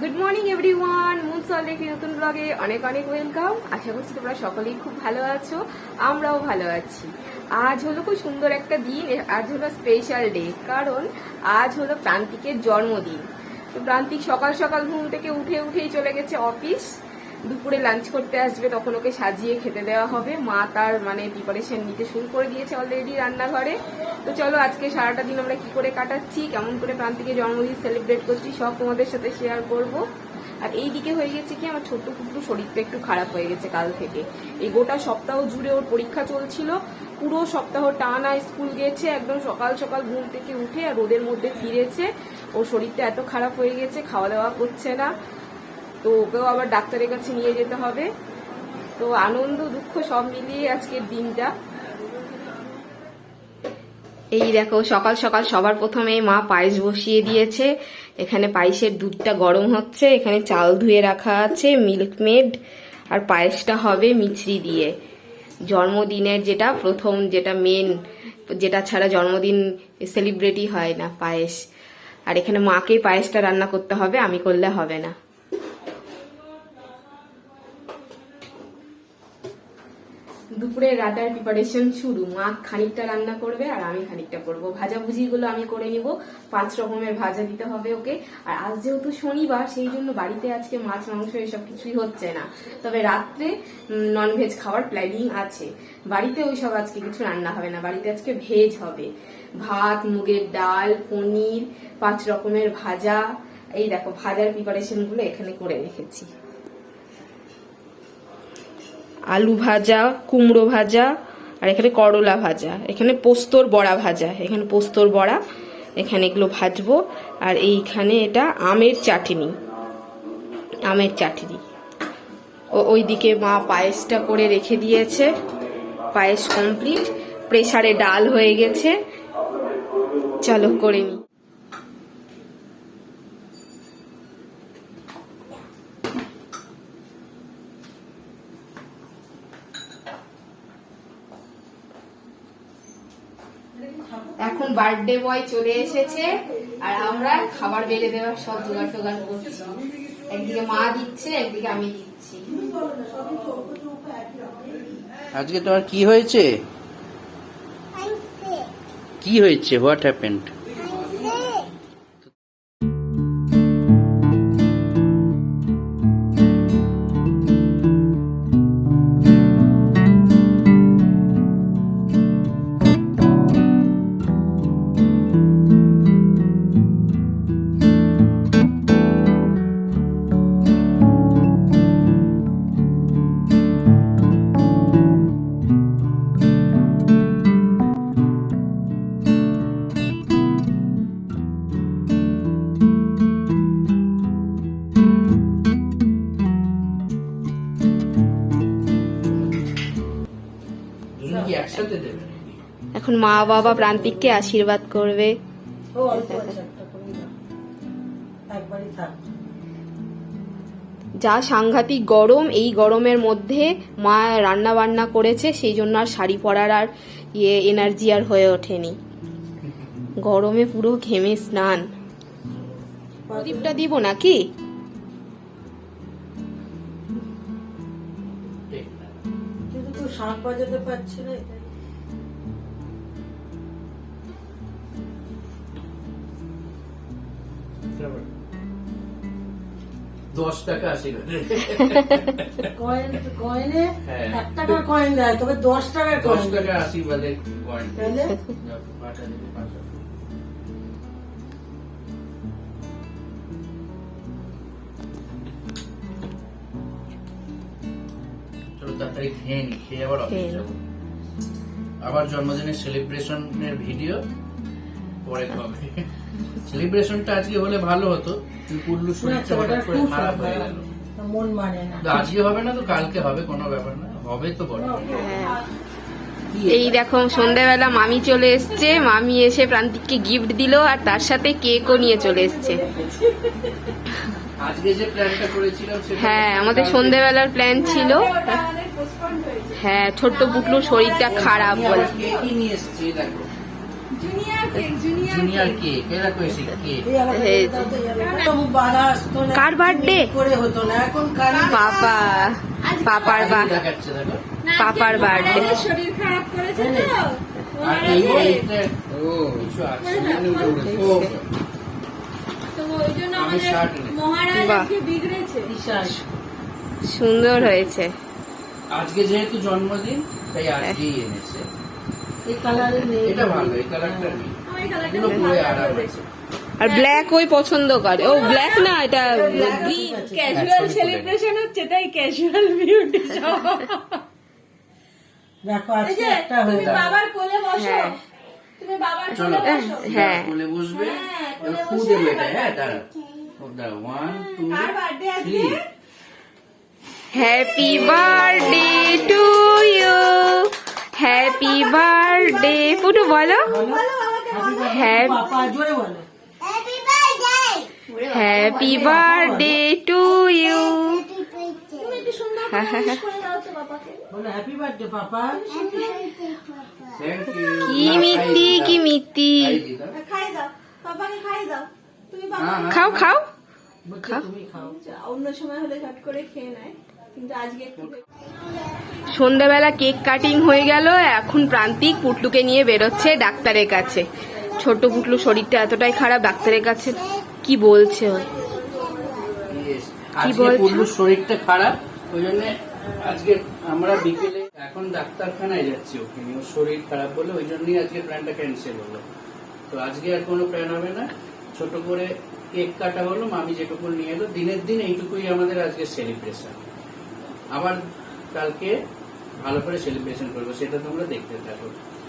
Good morning everyone মুন সলের একটি নতুন ব্লগে অনেক অনেক ওয়েলকাম আশা করছি তোমরা সকলেই খুব ভালো আছো, আমরাও ভালো আছি। আজ হলো খুব সুন্দর একটা দিন, আজ হলো স্পেশাল ডে কারণ আজ হলো প্রান্তিকের জন্মদিন। তো প্রান্তিক সকাল সকাল ঘুম থেকে উঠে উঠেই চলে গেছে অফিস দুপুরে লাঞ্চ করতে আসবে, তখন ওকে সাজিয়ে খেতে দেওয়া হবে। মা তার মানে প্রিপারেশন নিতে শুরু করে দিয়েছে অলরেডি রান্নাঘরে। তো চলো আজকে সারাটা দিন আমরা কি করে কাটাচ্ছি, কেমন করে প্রান্তিকের জন্মদিন সেলিব্রেট করছি, সব তোমাদের সাথে শেয়ার করব। আর এই দিকে হয়ে গেছে কি, আমার ছোট্ট কুকুর শরীরটা একটু খারাপ হয়ে গেছে কাল থেকে। এই গোটা সপ্তাহ জুড়ে ওর পরীক্ষা চলছিল। পুরো সপ্তাহ টানা স্কুল গেছে, একদম সকাল সকাল ঘুম থেকে উঠে আর রোদের মধ্যে ফিরেছে। ওর শরীরটা এত খারাপ হয়ে গেছে, খাওয়া দাওয়া করছে না। তো ওকেও আবার ডাক্তারের কাছে নিয়ে যেতে হবে। তো আনন্দ, দুঃখ সব মিলিয়ে আজকের দিনটা। এই দেখো, সকাল সকাল সবার প্রথমে মা পায়েস বসিয়ে দিয়েছে। এখানে পায়েসের দুধটা গরম হচ্ছে, এখানে চাল ধুয়ে রাখা আছে, মিল্ক মেড। আর পায়েসটা হবে মিছরি দিয়ে। জন্মদিনের যেটা, প্রথম যেটা মেন, যেটা ছাড়া জন্মদিন সেলিব্রেটই হয় না পায়েস। আর এখানে মাকে পায়েসটা রান্না করতে হবে, আমি করলে হবে না। দুপুরে রাতের প্রিপারেশন শুরু। মা খানিকটা রান্না করবে আর আমি খানিকটা করব। ভাজাভুজিগুলো আমি করে নিব। পাঁচ রকমের ভাজা দিতে হবে ওকে। আর আজ যেহেতু শনিবার, সেই জন্য বাড়িতে আজকে মাছ, মাংস এসব কিছুই হচ্ছে না। তবে রাত্রে ননভেজ খাওয়ার প্ল্যানিং আছে। বাড়িতে ওই সব আজকে কিছু রান্না হবে না। বাড়িতে আজকে ভেজ হবে। ভাত, মুগের ডাল, পনির, পাঁচ রকমের ভাজা। এই দেখো, ভাজার প্রিপারেশনগুলো এখানে করে রেখেছি। আলু ভাজা, কুমড়ো ভাজা, আর এখানে করলা ভাজা। এখানে পোস্তর বড়া ভাজা। এখানে পোস্তর বড়া, এখানে এগুলো ভাজবো। আর এইখানে এটা আমের চাটনি। আমের চাটনি। ও ওইদিকে মা পায়েসটা করে রেখে দিয়েছে। পায়েস কমপ্লিট প্রেসারে ডাল হয়ে গেছে। চলো করে নি এখন বার্থডে বয় চলে এসেছে। আর আমরা খাবার বেলে দেওয়ার সব জোগাড় টোগাড় করছি। একদিকে মা দিচ্ছে একদিকে আমি দিচ্ছি। আজকে তোমার কি হয়েছে? কি হয়েছে? হোয়াট হ্যাপেন্ড মা বাবা প্রান্তিককে আশীর্বাদ করবে। যা সাংঘাতিক গরম এই গরমের মধ্যে মা রান্না বান্না করেছে সেই জন্য আর শাড়ি পরার আর ইয়ে এনার্জি আর হয়ে ওঠেনি। গরমে পুরো ঘেমে স্নান। প্রদীপটা দিব নাকি? শাঁখ বাজাতে পারছে না দশ টাকা আশীর্বাদ কয়েন কয়েনে হ্যাঁ। এক টাকার কয়েন দেয় তবে দশ টাকার দশ কয়েন টাকা কয়েন তাহলে? দিতে পাঁচশো। চলো তাড়াতাড়ি খেয়ে নি খেয়ে আবার অফিস যাব। আবার জন্মদিনের সেলিব্রেশনের ভিডিও পরে হবে। সেলিব্রেশনটা আজকে হলে ভালো হতো কিন্তু পুরলু শরীরটা হঠাৎ করে খারাপ হয়ে গেল। মন মানে না। আজকে হবে না তো কালকে হবে কোনো ব্যাপার না হবে তো বড়। এই দেখো সন্ধ্যাবেলা মামি চলে এসছে মামি এসে প্রান্তিককে গিফট দিল আর তার সাথে কেকও নিয়ে চলে এসছে। আজকে যে প্ল্যানটা করেছিলাম সেটা হ্যাঁ আমাদের সন্ধ্যাবেলার প্ল্যান ছিল। হ্যাঁ ছোট্ট পুটলুর শরীরটা খারাপ বলে। নিয়ে এসেছি দেখো। জুনিয়র এরা কইছে। কার birthday? করে হতো না এখন কার পাপা। পাপার বা পাপার বার্থডে শরীর খারাপ করেছে তো? আর এই এইটা ও কিছু আছে তো ওই জন্য আমাদের শার্ট বাহ। বিগড়েছে। বিশ্বাস সুন্দর হয়েছে। আজকে যেহেতু জন্মদিন তাই আজকেই এনেছে। এই কালারে নেই। এটা ভালো এই কালারটা নেই। আর ব্ল্যাক ওই পছন্দ করে। ও ব্ল্যাক না এটা গ্রিন ক্যাজুয়াল সেলিব্রেশন হচ্ছে তাই ক্যাজুয়াল বিউটি দেখো আজকে একটা হয়ে গেল। বাবার কোলে বসো। হ্যাঁ। তুমি বাবার কোলে বসো। হ্যাঁ। কোলে বসবে। হ্যাঁ, এবার কোলে ফু দেবে এটা হ্যাঁ আছে। দাঁড়া ও দাঁড়া। ওয়ান টু কার বার্থডে আজকে? Three happy birthday to you happy birthday to you তুমি একটু সুন্দর করে wish করে দাও তো বাবাকে। বলো happy birthday papa. Thank you কি মিত্তি কি মিত্তি খাই দাও। বাবাকে খাই দাও। তুমি হ্যাঁ, খাও খাও। খাও। অন্য সময় হলে ঝট করে খেয়ে নেয়। সন্ধ্যাবেলা কেক কাটিং হয়ে গেল এখন প্রান্তিক পুটলুকে নিয়ে বেরোচ্ছে ডাক্তারের কাছে। ছোট পুটলু শরীরটা এতটাই খারাপ ডাক্তারের কাছে কি বলছে ও? কি শরীরটা খারাপ ওই জন্য আজকে আমরা বিকেলে এখন ডাক্তারখানায় যাচ্ছি ওকে নিয়ে। ওর শরীর খারাপ বলে ওই জন্যই আজকে প্ল্যানটা ক্যান্সেল হলো। তো আজকে আর কোনো প্ল্যান হবে না। ছোট করে কেক কাটা হলো মামি যেটুকু নিয়ে এলো। দিনের দিন এইটুকুই আমাদের আজকে সেলিব্রেশন। আবার কালকে ভালো করে সেলিব্রেশন করব সেটা তোমরা দেখতে থাকো।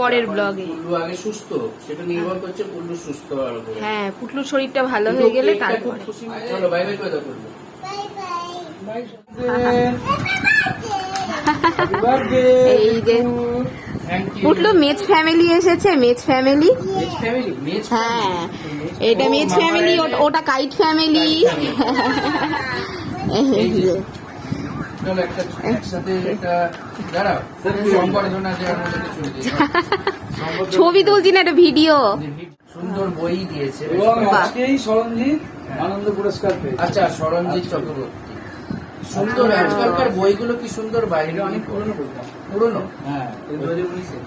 পরের ব্লগে পুল্লু আগে সুস্থ সেটা নির্ভর করছে পুল্লু সুস্থ হওয়ার উপরে। হ্যাঁ পুটলুর শরীরটা ভালো হয়ে গেলে তারপরে চলো বাই বাই করে দাও পুল্লু। এই যে পুটলু মেজ ফ্যামিলি এসেছে মেজ ফ্যামিলি হ্যাঁ এটা মেজ ফ্যামিলি ওটা কাইট ফ্যামিলি চলো একটা একসাথে একটা দাঁড়াও। সম্বর্ধনা দেওয়ার মধ্যে কিছু দিই। ছবি তুলছি না একটা ভিডিও। সুন্দর বই দিয়েছে এবং আজকেই সরঞ্জিৎ আনন্দ পুরস্কার পেয়েছে। আচ্ছা সরঞ্জিৎ চক্রবর্তী। সুন্দর আজকালকার বইগুলো কি সুন্দর বাইরে? অনেক পুরনো বইটা পুরনো? হ্যাঁ দু হাজার উনিশে।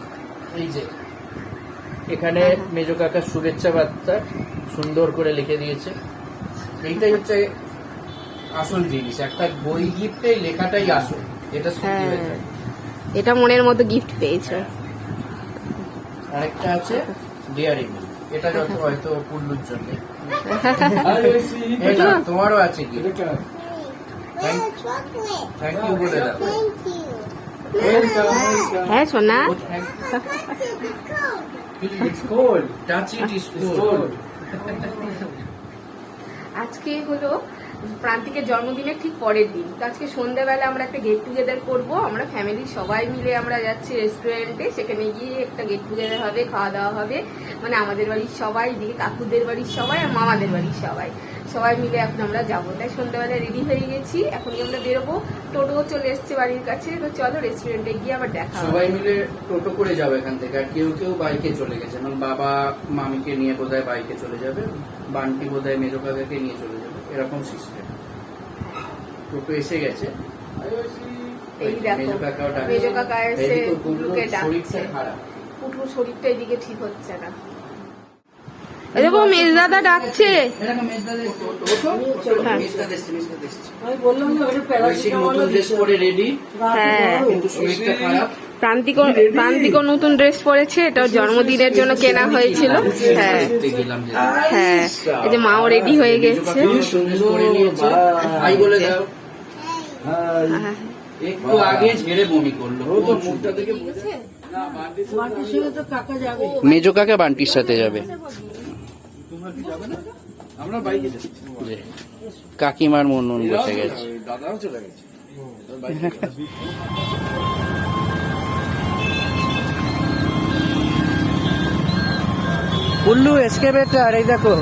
এই যে। এখানে মেজো কাকার শুভেচ্ছা বার্তা সুন্দর করে লিখে দিয়েছে। এইটাই হচ্ছে আসল জিনিস একটা বই গিফটে লেখাটাই আসল এটা সত্যি হয়ে। থাকে এটা মনের মতো গিফট পেয়েছ। আরেকটা আছে ডিয়ারি এটা যত হয়তো পুল্লুর জন্য। তোমারও আছে কি থ্যাংক ইউ বলে দাও. হ্যাঁ সোনা. আজকে হলো প্রান্তিকের জন্মদিনের ঠিক পরের দিন। তো আজকে সন্ধ্যাবেলা আমরা একটা গেট টুগেদার করব। আমরা ফ্যামিলির সবাই মিলে আমরা যাচ্ছি রেস্টুরেন্টে সেখানে গিয়ে একটা গেট টুগেদার হবে, খাওয়া দাওয়া হবে। মানে আমাদের বাড়ির সবাই দিকে কাকুদের বাড়ির সবাই আর মামাদের বাড়ির সবাই। সবাই মিলে এখন আমরা যাব। তাই সন্ধ্যাবেলা রেডি হয়ে গেছি। এখন আমরা বেরোবো। টোটো চলে এসছে বাড়ির কাছে। তো চলো রেস্টুরেন্টে গিয়ে আবার দেখা সবাই মিলে টোটো করে যাবে এখান থেকে। আর কেউ কেউ বাইকে চলে গেছে। মানে বাবা, মামিকে নিয়ে বোধহয় বাইকে চলে যাবে। বান্টি বোধহয় মেজো কাকাকে নিয়ে চলে এরকম সিস্টেম টোটো এসে গেছে। শরীরটা এদিকে ঠিক হচ্ছে না। মেজদাদা ডাকছে। বললাম নতুন ড্রেস পরে রেডি হ্যাঁ। কিন্তু শরীরটা খারাপ। প্রান্তিকও প্রান্তিকও নতুন ড্রেস পরেছে এটা জন্মদিনের জন্য কেনা হয়েছিল। হ্যাঁ। হ্যাঁ। এই যে মাও রেডি হয়ে গেছে। একটু আগে ঝেড়ে বমি করল। তো মুখটা দেখে বুঝে- না, বান্টির সাথে মাটির সঙ্গে তো কাকা যাবে মেজো কাকা বান্টির সাথে যাবে। তোমরা কি যাবে না? আমরা বাইকে যাচ্ছি। যে কাকিমার মন মন বসে গেছে। দাদাও চলে গেছে। উল্লু এসকেভেটার, এই দেখো।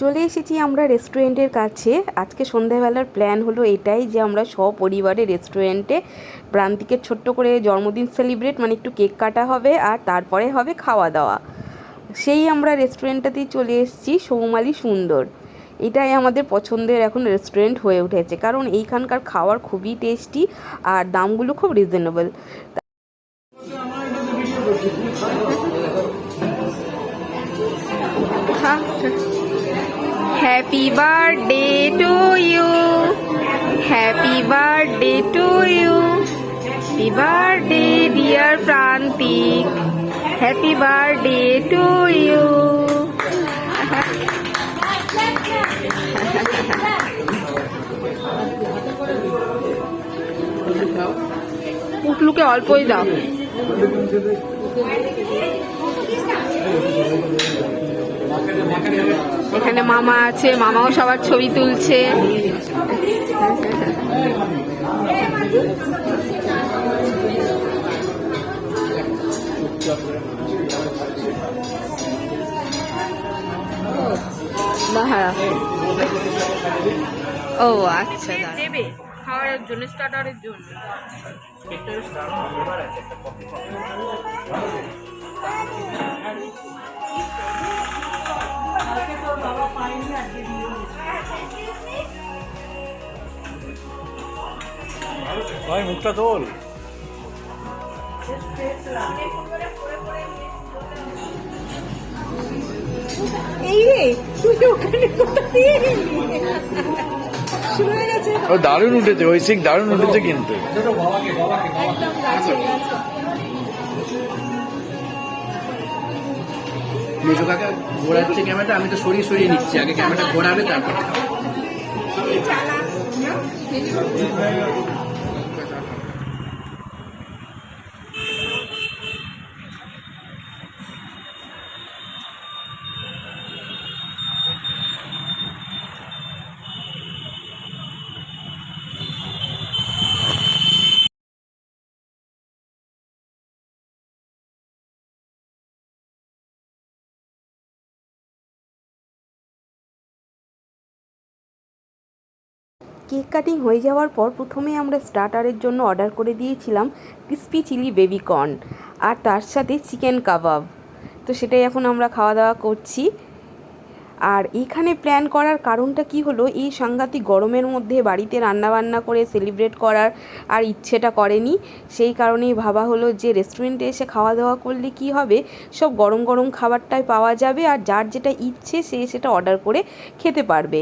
চলে এসেছি আমরা রেস্টুরেন্টের কাছে। আজকে সন্ধ্যাবেলার প্ল্যান হলো এটাই যে আমরা সপরিবারে রেস্টুরেন্টে প্রান্তিকের ছোট্ট করে জন্মদিন সেলিব্রেট মানে একটু কেক কাটা হবে আর তারপরে হবে খাওয়া দাওয়া। সেই আমরা রেস্টুরেন্টটাতেই চলে এসেছি, সৌমালি সুন্দর। এটাই আমাদের পছন্দের এখন রেস্টুরেন্ট হয়ে উঠেছে। কারণ এইখানকার খাওয়ার খুবই টেস্টি আর দামগুলো খুব reasonable happy birthday to you happy birthday to you happy birthday dear Prantik happy birthday to you পুটলুকে অল্পই দাও। এখানে মামা আছে মামাও সবার ছবি তুলছে। দাঁড়া ও আচ্ছা দেবে খাওয়ার জন্য স্টার্টারের জন্য। ভাই মুখটা তোল। ও দারুণ উঠেছে ঐশিক দারুণ উঠেছে কিন্তু। মেজো কাকা ঘোরাচ্ছে ক্যামেরাটা আমি তো সরিয়ে সরিয়ে নিচ্ছি। আগে ক্যামেরাটা ঘোরাবে তারপর কেক কাটিং হয়ে যাওয়ার পর প্রথমে আমরা স্টার্টারের জন্য অর্ডার করে দিয়েছিলাম ক্রিস্পি চিলি বেবিকর্ন আর তার সাথে চিকেন কাবাব। তো সেটাই এখন আমরা খাওয়া দাওয়া করছি। আর এখানে প্ল্যান করার কারণটা কি হলো? এই সাংঘাতিক গরমের মধ্যে বাড়িতে রান্না বান্না করে সেলিব্রেট করার আর ইচ্ছেটা করেনি। সেই কারণেই ভাবা হলো যে রেস্টুরেন্টে এসে খাওয়া দাওয়া করলে কি হবে? সব গরম গরম খাবারটাই পাওয়া যাবে আর যার যেটা ইচ্ছে সে সেটা অর্ডার করে খেতে পারবে।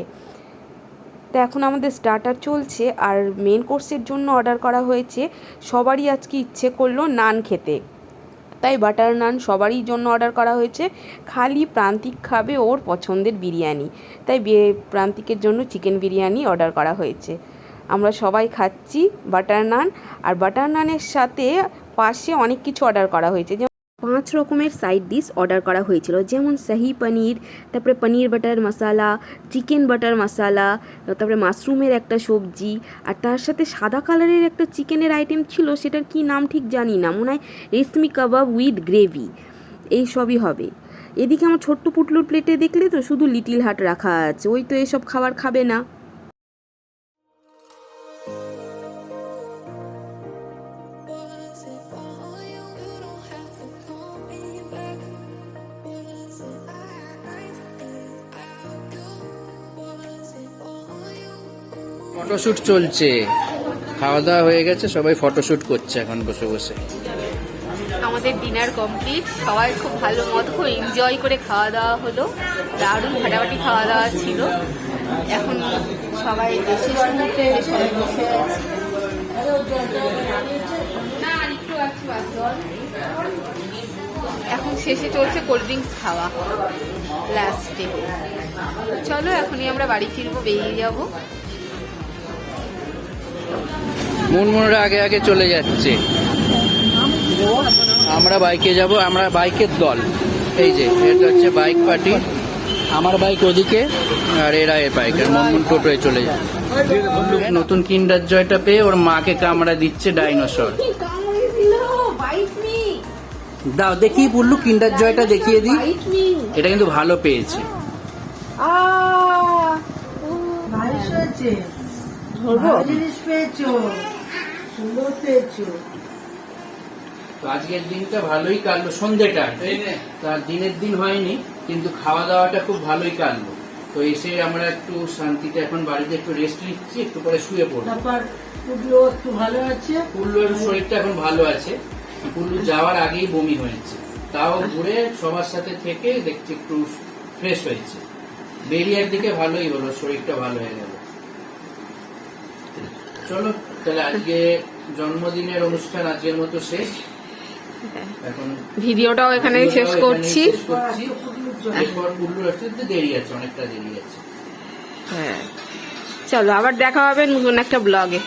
তো এখন আমাদের স্টার্টার চলছে আর মেন কোর্সের জন্য অর্ডার করা হয়েছে। সবারই আজকে ইচ্ছে করল নান খেতে। তাই বাটার নান সবারই জন্য অর্ডার করা হয়েছে। খালি প্রান্তিক খাবে ওর পছন্দের বিরিয়ানি। তাই প্রান্তিকের জন্য চিকেন বিরিয়ানি অর্ডার করা হয়েছে। আমরা সবাই খাচ্ছি বাটার নান আর বাটার নানের সাথে পাশে অনেক কিছু অর্ডার করা হয়েছে। পাঁচ রকমের সাইড ডিশ অর্ডার করা হয়েছিল। যেমন শাহি পনির তারপরে paneer butter masala chicken butter masala তারপরে মাশরুমের একটা সবজি, আর তার সাথে সাদা কালারের একটা চিকেনের আইটেম ছিল, সেটার কি নাম ঠিক জানি না। মনে হয় রেশমি কাবাব উইথ গ্রেভি এই সবই হবে। এদিকে আমার ছোট্ট পুটলুর প্লেটে দেখলে তো শুধু লিটিল হাট রাখা আছে। ওই তো এসব খাবার খাবে না। ফটোশুট চলছে। খাওয়া দাওয়া হয়ে গেছে, সবাই ফটোশ্যুট করছে এখন বসে বসে। আমাদের ডিনার কমপ্লিট, সবাই খুব ভালো মতো খুব এনজয় করে খাওয়া দাওয়া হলো। দারুণ ফাটাফাটি খাওয়া দাওয়া ছিল। এখন সবাই শুনতে সবাই বসে। এখন শেষে চলছে কোল্ড ড্রিঙ্কস খাওয়া লাস্টে চলো, এখনই আমরা বাড়ি ফিরবো, বেরিয়ে যাব। মুনমুনরা আগে আগে চলে যাচ্ছে। আমরা বাইকে যাব, আমরা বাইকের দল। এই যে, এটা হচ্ছে বাইক পার্টি। আমার বাইক ওদিকে, আর এরা এর বাইক, আর মুনমুন টোটোয় চলে যায়। নতুন কিন্ডার জয়টা পেয়ে ওর মাকে কামড়া দিচ্ছে ডাইনোসর। দাও, দেখি বললু, কিন্ডার জয়টা দেখিয়ে দিই। এটা কিন্তু ভালো পেয়েছে। আ হয়েছে। ধরবো? জিনিস পেয়েছ। সুন্দর পেয়েছ। তো আজকের দিনটা ভালোই কাটলো সন্ধ্যেটা তার দিনের দিন হয়নি কিন্তু খাওয়া দাওয়াটা খুব ভালোই কাটলো। তো এসে আমরা একটু শান্তিতে এখন বাড়িতে একটু রেস্ট নিচ্ছি একটু পরে শুয়ে পড়ব। তারপর পুজো একটু ভালো আছে। পুল্লুর শরীরটা এখন ভালো আছে। পুল্লু যাওয়ার আগেই বমি হয়েছে। তাও ঘুরে সবার সাথে থেকে দেখছি একটু ফ্রেশ হয়েছে। বেরিয়ার দিকে ভালোই হলো শরীরটা ভালো হয়ে গেল। চলো তাহলে আজকে জন্মদিনের অনুষ্ঠান আজকের মতো শেষ। এখন ভিডিওটাও এখানে শেষ করছি। এরপর পুল্লুর আসতে দেরি আছে অনেকটা দেরি আছে। হ্যাঁ। চলো আবার দেখা হবে নতুন একটা ব্লগে